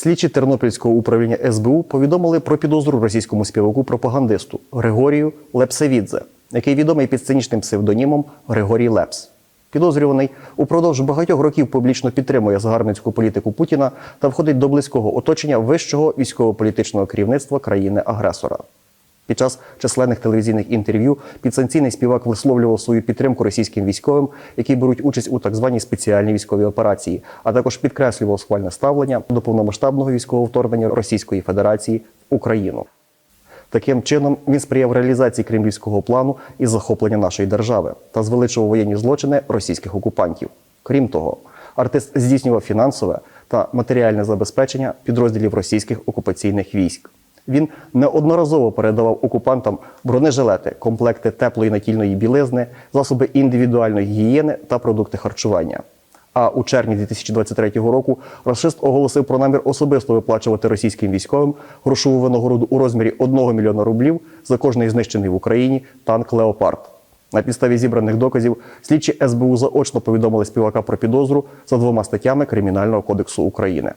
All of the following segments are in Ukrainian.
Слідчі Тернопільського управління СБУ повідомили про підозру російському співаку-пропагандисту Григорію Лепсевідзе, який відомий під сценічним псевдонімом Григорій Лепс. Підозрюваний упродовж багатьох років публічно підтримує загарбницьку політику Путіна та входить до близького оточення вищого військово-політичного керівництва країни-агресора. Під час численних телевізійних інтерв'ю підсанкційний співак висловлював свою підтримку російським військовим, які беруть участь у так званій спеціальній військовій операції, а також підкреслював схвальне ставлення до повномасштабного військового вторгнення Російської Федерації в Україну. Таким чином він сприяв реалізації кремлівського плану із захоплення нашої держави та звеличував воєнні злочини російських окупантів. Крім того, артист здійснював фінансове та матеріальне забезпечення підрозділів російських окупаційних військ. Він неодноразово передавав окупантам бронежилети, комплекти теплої натільної білизни, засоби індивідуальної гігієни та продукти харчування. А у червні 2023 року расист оголосив про намір особисто виплачувати російським військовим грошову винагороду у розмірі 1 мільйона рублів за кожний знищений в Україні танк Леопард. На підставі зібраних доказів слідчі СБУ заочно повідомили співака про підозру за двома статтями Кримінального кодексу України.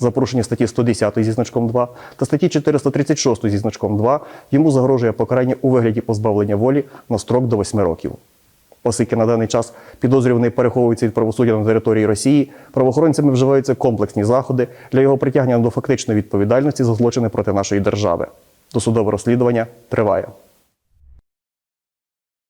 За порушення статті 110 зі значком 2 та статті 436 зі значком 2 йому загрожує покарання у вигляді позбавлення волі на строк до 8 років. Оскільки на даний час підозрюваний переховується від правосуддя на території Росії, правоохоронцями вживаються комплексні заходи для його притягнення до фактичної відповідальності за злочини проти нашої держави. Досудове розслідування триває.